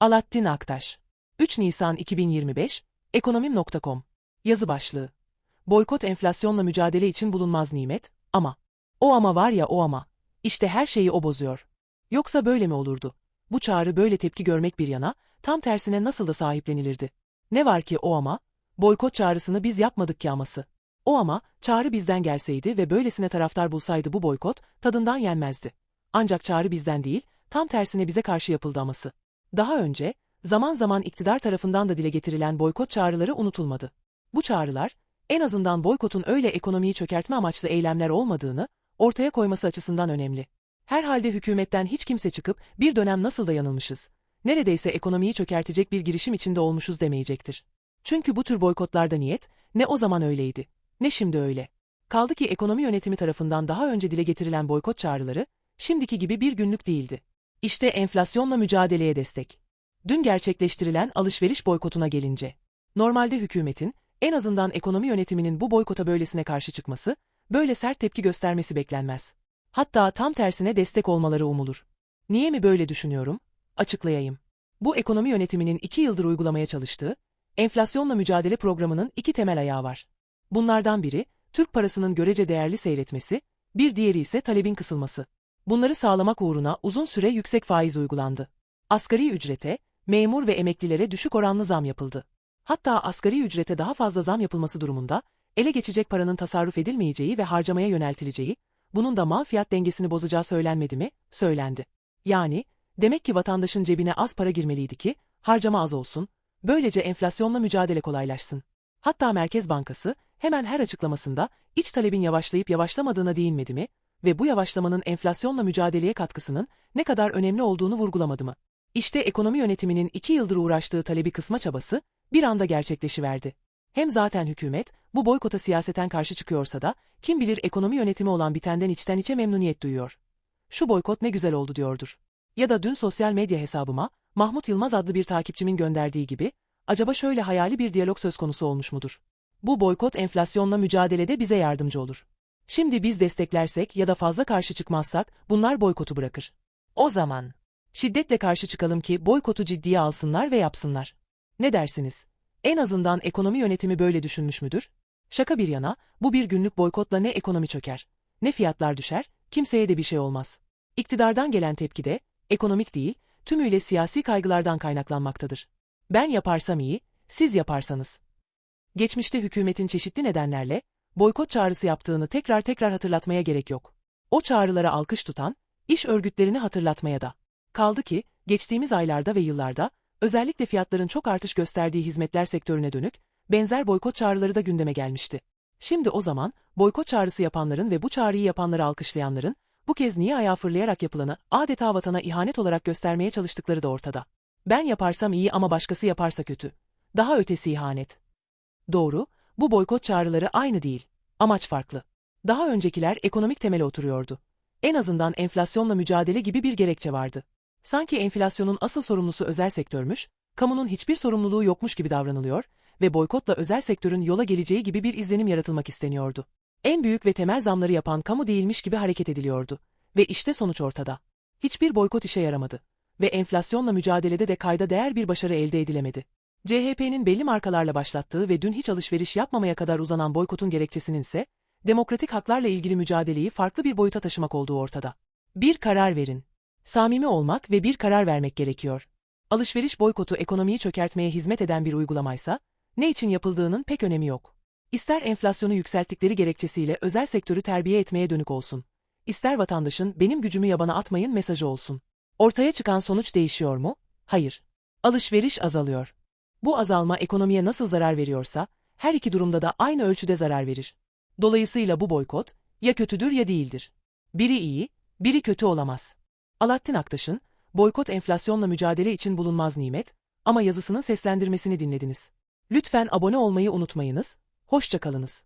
Alaaddin Aktaş 3 Nisan 2025 Ekonomim.com Yazı başlığı Boykot enflasyonla mücadele için bulunmaz nimet, ama. O ama var ya o ama. İşte her şeyi o bozuyor. Yoksa böyle mi olurdu? Bu çağrı böyle tepki görmek bir yana, tam tersine nasıl da sahiplenilirdi? Ne var ki o ama? Boykot çağrısını biz yapmadık ki aması. O ama, çağrı bizden gelseydi ve böylesine taraftar bulsaydı bu boykot, tadından yenmezdi. Ancak çağrı bizden değil, tam tersine bize karşı yapıldı aması. Daha önce, zaman zaman iktidar tarafından da dile getirilen boykot çağrıları unutulmadı. Bu çağrılar, en azından boykotun öyle ekonomiyi çökertme amaçlı eylemler olmadığını ortaya koyması açısından önemli. Herhalde hükümetten hiç kimse çıkıp bir dönem nasıl da yanılmışız, neredeyse ekonomiyi çökertecek bir girişim içinde olmuşuz demeyecektir. Çünkü bu tür boykotlarda niyet, ne o zaman öyleydi, ne şimdi öyle. Kaldı ki ekonomi yönetimi tarafından daha önce dile getirilen boykot çağrıları, şimdiki gibi bir günlük değildi. İşte enflasyonla mücadeleye destek. Dün gerçekleştirilen alışveriş boykotuna gelince, normalde hükümetin, en azından ekonomi yönetiminin bu boykota böylesine karşı çıkması, böyle sert tepki göstermesi beklenmez. Hatta tam tersine destek olmaları umulur. Niye mi böyle düşünüyorum? Açıklayayım. Bu ekonomi yönetiminin iki yıldır uygulamaya çalıştığı, enflasyonla mücadele programının iki temel ayağı var. Bunlardan biri, Türk parasının görece değerli seyretmesi, bir diğeri ise talebin kısılması. Bunları sağlamak uğruna uzun süre yüksek faiz uygulandı. Asgari ücrete, memur ve emeklilere düşük oranlı zam yapıldı. Hatta asgari ücrete daha fazla zam yapılması durumunda, ele geçecek paranın tasarruf edilmeyeceği ve harcamaya yöneltileceği, bunun da mal fiyat dengesini bozacağı söylenmedi mi? Söylendi. Yani, demek ki vatandaşın cebine az para girmeliydi ki, harcama az olsun, böylece enflasyonla mücadele kolaylaşsın. Hatta Merkez Bankası, hemen her açıklamasında, iç talebin yavaşlayıp yavaşlamadığına değinmedi mi ve bu yavaşlamanın enflasyonla mücadeleye katkısının ne kadar önemli olduğunu vurgulamadı mı? İşte ekonomi yönetiminin iki yıldır uğraştığı talebi kısma çabası, bir anda gerçekleşiverdi. Hem zaten hükümet, bu boykota siyaseten karşı çıkıyorsa da, kim bilir ekonomi yönetimi olan bitenden içten içe memnuniyet duyuyor. Şu boykot ne güzel oldu diyordur. Ya da dün sosyal medya hesabıma, Mahmut Yılmaz adlı bir takipçimin gönderdiği gibi, acaba şöyle hayali bir diyalog söz konusu olmuş mudur? Bu boykot enflasyonla mücadelede bize yardımcı olur. Şimdi biz desteklersek ya da fazla karşı çıkmazsak, bunlar boykotu bırakır. O zaman, şiddetle karşı çıkalım ki boykotu ciddiye alsınlar ve yapsınlar. Ne dersiniz? En azından ekonomi yönetimi böyle düşünmüş müdür? Şaka bir yana, bu bir günlük boykotla ne ekonomi çöker, ne fiyatlar düşer, kimseye de bir şey olmaz. İktidardan gelen tepki de, ekonomik değil, tümüyle siyasi kaygılardan kaynaklanmaktadır. Ben yaparsam iyi, siz yaparsanız. Geçmişte hükümetin çeşitli nedenlerle, boykot çağrısı yaptığını tekrar tekrar hatırlatmaya gerek yok. O çağrılara alkış tutan, iş örgütlerini hatırlatmaya da. Kaldı ki, geçtiğimiz aylarda ve yıllarda, özellikle fiyatların çok artış gösterdiği hizmetler sektörüne dönük, benzer boykot çağrıları da gündeme gelmişti. Şimdi o zaman, boykot çağrısı yapanların ve bu çağrıyı yapanları alkışlayanların, bu kez niye ayağı fırlayarak yapılanı adeta vatana ihanet olarak göstermeye çalıştıkları da ortada. Ben yaparsam iyi ama başkası yaparsa kötü. Daha ötesi ihanet. Doğru, bu boykot çağrıları aynı değil. Amaç farklı. Daha öncekiler ekonomik temele oturuyordu. En azından enflasyonla mücadele gibi bir gerekçe vardı. Sanki enflasyonun asıl sorumlusu özel sektörmüş, kamunun hiçbir sorumluluğu yokmuş gibi davranılıyor ve boykotla özel sektörün yola geleceği gibi bir izlenim yaratılmak isteniyordu. En büyük ve temel zamları yapan kamu değilmiş gibi hareket ediliyordu. Ve işte sonuç ortada. Hiçbir boykot işe yaramadı. Ve enflasyonla mücadelede de kayda değer bir başarı elde edilemedi. CHP'nin belli markalarla başlattığı ve dün hiç alışveriş yapmamaya kadar uzanan boykotun gerekçesinin ise, demokratik haklarla ilgili mücadeleyi farklı bir boyuta taşımak olduğu ortada. Bir karar verin. Samimi olmak ve bir karar vermek gerekiyor. Alışveriş boykotu ekonomiyi çökertmeye hizmet eden bir uygulamaysa, ne için yapıldığının pek önemi yok. İster enflasyonu yükselttikleri gerekçesiyle özel sektörü terbiye etmeye dönük olsun. İster vatandaşın benim gücümü yabana atmayın mesajı olsun. Ortaya çıkan sonuç değişiyor mu? Hayır. Alışveriş azalıyor. Bu azalma ekonomiye nasıl zarar veriyorsa, her iki durumda da aynı ölçüde zarar verir. Dolayısıyla bu boykot, ya kötüdür ya değildir. Biri iyi, biri kötü olamaz. Alaaddin Aktaş'ın, boykot enflasyonla mücadele için bulunmaz nimet, ama yazısının seslendirmesini dinlediniz. Lütfen abone olmayı unutmayınız, hoşçakalınız.